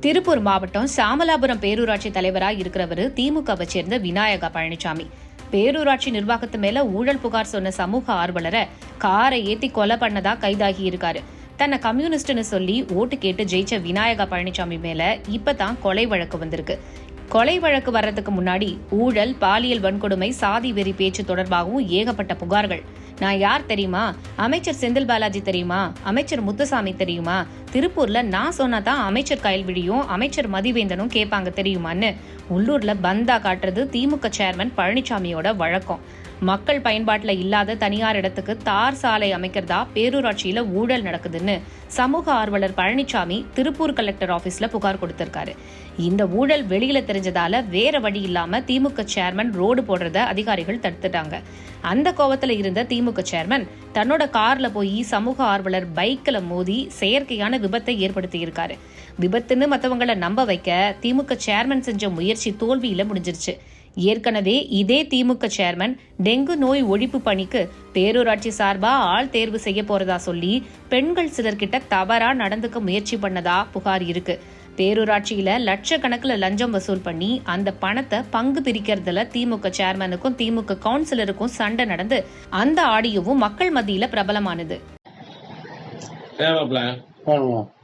திருப்பூர் மாவட்டம் சாமலாபுரம் பேரூராட்சி தலைவராக இருக்கிறவர் திமுகவை சேர்ந்த விநாயகா பழனிசாமி பேரூராட்சி நிர்வாகத்து மேல ஊழல் புகார் சொன்ன சமூக ஆர்வலரை காரை ஏத்தி கொலை பண்ணதா கைதாகி இருக்காரு. தன்னை கம்யூனிஸ்ட்னு சொல்லி ஓட்டு கேட்டு ஜெயிச்ச விநாயகா பழனிசாமி மேல இப்பதான் கொலை வழக்கு வந்திருக்கு. கொலை வழக்கு வர்றதுக்கு முன்னாடி ஊழல் பாலியல் வன்கொடுமை சாதி வெறி பேச்சு தொடர்பாகவும் ஏகப்பட்ட புகார்கள். நான் யார் தெரியுமா? அமைச்சர் செந்தில் பாலாஜி தெரியுமா? அமைச்சர் முத்துசாமி தெரியுமா? திருப்பூர்ல நான் சொன்னா தான் அமைச்சர் கயல்விழியும் அமைச்சர் மதிவேந்தனும் கேட்பாங்க தெரியுமான்னு. உள்ளூர்ல பந்தா காட்டுறது திமுக சேர்மன் பழனிசாமியோட வழக்கம். மக்கள் பயன்பாட்டில் இல்லாத தனியார் இடத்துக்கு தார் சாலை அமைக்கிறதா பேரூராட்சியில ஊழல் நடக்குதுன்னு சமூக ஆர்வலர் பழனிசாமி திருப்பூர் கலெக்டர் ஆபீஸ்ல புகார் கொடுத்திருக்காரு. இந்த ஊழல் வெளியில தெரிஞ்சதால வேற வழி இல்லாம திமுக சேர்மன் ரோடு போடுறத அதிகாரிகள் தடுத்துட்டாங்க. அந்த கோவத்துல இருந்த திமுக சேர்மன் தன்னோட கார்ல போய் சமூக ஆர்வலர் பைக்ல மோதி செயற்கையான விபத்தை ஏற்படுத்தியிருக்காரு. விபத்துன்னு மற்றவங்களை நம்ப வைக்க திமுக சேர்மன் செஞ்ச முயற்சி தோல்வியில முடிஞ்சிருச்சு. ஏற்கனவே இதே திமுக சேர்மன் டெங்கு நோய் ஒழிப்பு பணிக்கு பேரூராட்சி சார்பா ஆள் தேர்வு செய்ய போறதா சொல்லி பெண்கள் சிலர்கிட்ட தவறா நடந்துக்க முயற்சி பண்ணதா புகார் இருக்கு. பேரூராட்சியில லட்சக்கணக்கில் லஞ்சம் வசூல் பண்ணி அந்த பணத்தை பங்கு பிரிக்கிறதுல திமுக சேர்மனுக்கும் திமுக கவுன்சிலருக்கும் சண்டை நடந்து அந்த ஆடியோவும் மக்கள் மத்தியில பிரபலமானது.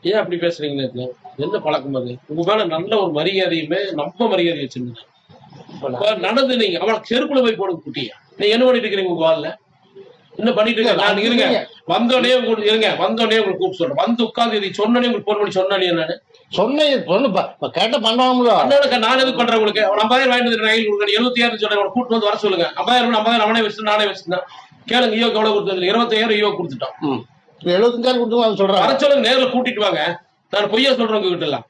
ஏன் அப்படி பேசுறீங்க என்ன பழக்கம் அது? உங்க மேல நல்ல ஒரு மரியாதையுமே நம்ம மரியாதை வச்சிருந்தேன் நடந்து நீங்க அவளை செருப்புல போய் போடுங்க குட்டியா நீங்க என்ன பண்ணிட்டு இருக்கீங்க உங்க வால்ல என்ன பண்ணிட்டு இருக்கீங்க? நான் இருங்க. வந்தோடனே உங்களுக்கு இருங்க. வந்தோடனே உங்களுக்கு கூப்பிட்டு சொல்றேன். வந்து உட்கார்ந்து இதை சொன்னோடனே உங்களுக்கு போன் பண்ணி சொன்னானே என்னன்னு சொன்னேன். சொன்ன ப- ப- கேட்ட பண்ணுவாங்களோ? அண்ணனுக்கு நான் எதுக்கு பண்றேன் உங்களுக்கு? அவன் ஐம்பதாயிரம் வாங்கிட்டு வந்து ரயில் கொடுங்க. எழுபத்தி ஆயிரம் சொல்றேன் அவனை கூட்டு வந்து வர சொல்லுங்க. ஐம்பதாயிரம் ஐம்பதாயிரம் அவனே வச்சுட்டு நானே வச்சிருந்தேன். கேளுங்க ஈவோ எவ்வளவு கொடுத்தது இருபத்தாயிரம் ஈவோ கொடுத்துட்டான் எழுபத்தஞ்சாயிரம் கொடுத்து அது வர சொல்லுங்க நேர்ல கூட்டிட்டு வாங்க. நான் பொய்யா சொல்றேன் உங்ககிட்ட எல்லாம்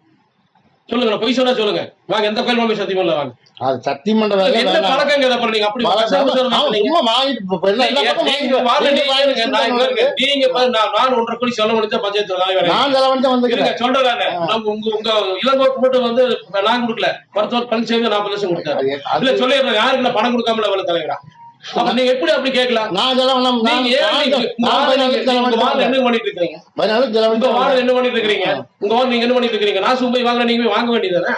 சொல்லுங்க பொய் சொன்னா சொல்லுங்க. வாங்க எந்த கோயில் போய் சத்தியம் இல்ல வாங்க. அது சத்தியம் பண்ற வேலை என்ன. பழக்கங்க இதை நீங்க அப்படி. சும்மா வாங்கிட்டு நீங்க நான் ஒன்றரை கோடி செலவு முடிச்சா பஞ்சாயத்துல நான் செலவழிச்சு இருங்க, வந்துக்கிறேன் சொல்றேன் நம்ம உங்க உங்க இளங்கோட்டு மட்டும் வந்து நான் கொடுக்கல. மருத்துவர் பழனிசாமி நாற்பது லட்சம் கொடுத்தாரு. அது- இல்ல அது- சொல்லிடுறேன். யாருக்கு நான் பணம் கொடுக்காமல வேலை தலைவரா? நீங்க எப்படி அப்படி கேட்கலாம்? நான் நீங்க என்ன பண்ணிட்டு இருக்கீங்க? உங்க வார்டு என்ன பண்ணிட்டு இருக்கீங்க? உங்க வார்டு நீங்க என்ன பண்ணிட்டு இருக்கீங்க? நான் சும்மா வாங்க நீங்க போய் வாங்க வேண்டியதானே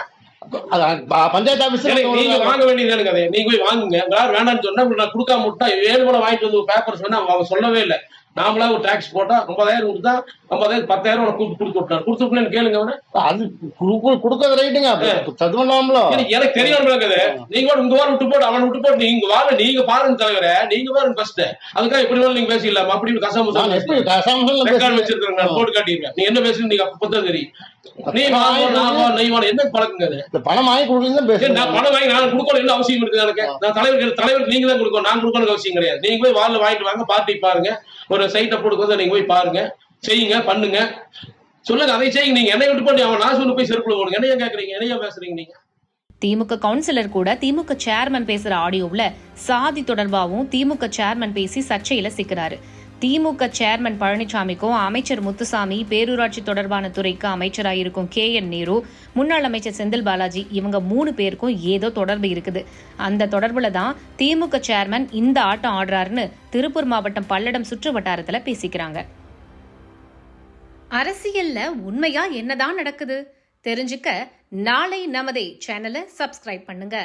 பஞ்சாயத்து எனக்கு நீங்க வாங்க வேண்டியதானே கதை. நீங்க போய் வாங்குங்க. வேணாம்னு சொன்னா நான் கொடுக்காம விட்டா ஏழு கூட வாங்கிட்டு வந்து பேப்பர் சொன்னா அவங்க சொல்லவே இல்லை. நாமளா ஒரு டாக்ஸ் போட்டா ஐம்பதாயிரம் கொடுத்தா ஐம்பதாயிரம் பத்தாயிரம் உனக்கு கொடுத்து கொடுத்து விட்டாரு கொடுத்து விட்டேன்னு கேளுங்க அது குடு- கொடுக்கறது ரைட்டுங்க சத்து பண்ணலாம்ல எனக்கு- தெரியும் நீங்க உங்க வாரம் விட்டு போட்டு அவன் விட்டு போட்டு நீங்க வாங்க நீங்க பாருங்க தலைவரே. நீங்க பாருங்க ஃபர்ஸ்ட் அதுக்காக இப்படி வேணாலும் நீங்க பேசிடலாம்? அப்படி கசாம எப்படி ரெக்கார்ட் வச்சிருக்கேன் நான் போட்டு காட்டிடுறேன். நீ என்ன பேசுறீங்க நீங்க அப்ப புத்தகம் தெரியும். நீ வாங்க நான் வா, நீ வா, என்ன பழக்கங்க அது? பணம் வாங்கி கொடுக்குறது பேசுறேன் நான் பணம் வாங்கி நான் கொடுக்கணும். என்ன அவசியம் இருக்குது எனக்கு? நான் தலைவருக்கு தலைவருக்கு நீங்க தான் கொடுக்கணும். நான் கொடுக்கணும் அவசியம் கிடையாது. நீங்க போய் வாரில் வாங்கிட்டு வாங்க பார்ட்டி பாருங்க. ஒரு சைட்டை போட்டு நீங்க போய் பாருங்க. செய்யுங்க பண்ணுங்க. சொல்லுங்க அதை செய்யுங்க. நீங்க என்னை விட்டு பண்ணி அவன் நான் சொல்லி போய் செருப்புல போடுங்க. என்னையா கேக்குறீங்க? என்னையா பேசுறீங்க நீங்க? திமுக கவுன்சிலர் கூட திமுக சேர்மன் பேசுற ஆடியோவில் சாதி தொடர்பாகவும் திமுக சேர்மன் பேசி சர்ச்சையில சிக்கிறாரு. திமுக சேர்மன் பழனிசாமிக்கும் அமைச்சர் முத்துசாமி பேரூராட்சி தொடர்பான துறைக்கு அமைச்சராயிருக்கும் கே என் நேரு முன்னாள் அமைச்சர் செந்தில் பாலாஜி இவங்க மூணு பேருக்கும் ஏதோ தொடர்பு இருக்குது. அந்த தொடர்புல தான் திமுக சேர்மன் இந்த ஆட்டம் ஆடுறாருன்னு திருப்பூர் மாவட்டம் பல்லடம் சுற்று வட்டாரத்துல பேசிக்கிறாங்க. அரசியல்ல உண்மையா என்னதான் நடக்குது? தெரிஞ்சுக்க நாளை நமதே சேனலை சப்ஸ்கிரைப் பண்ணுங்க.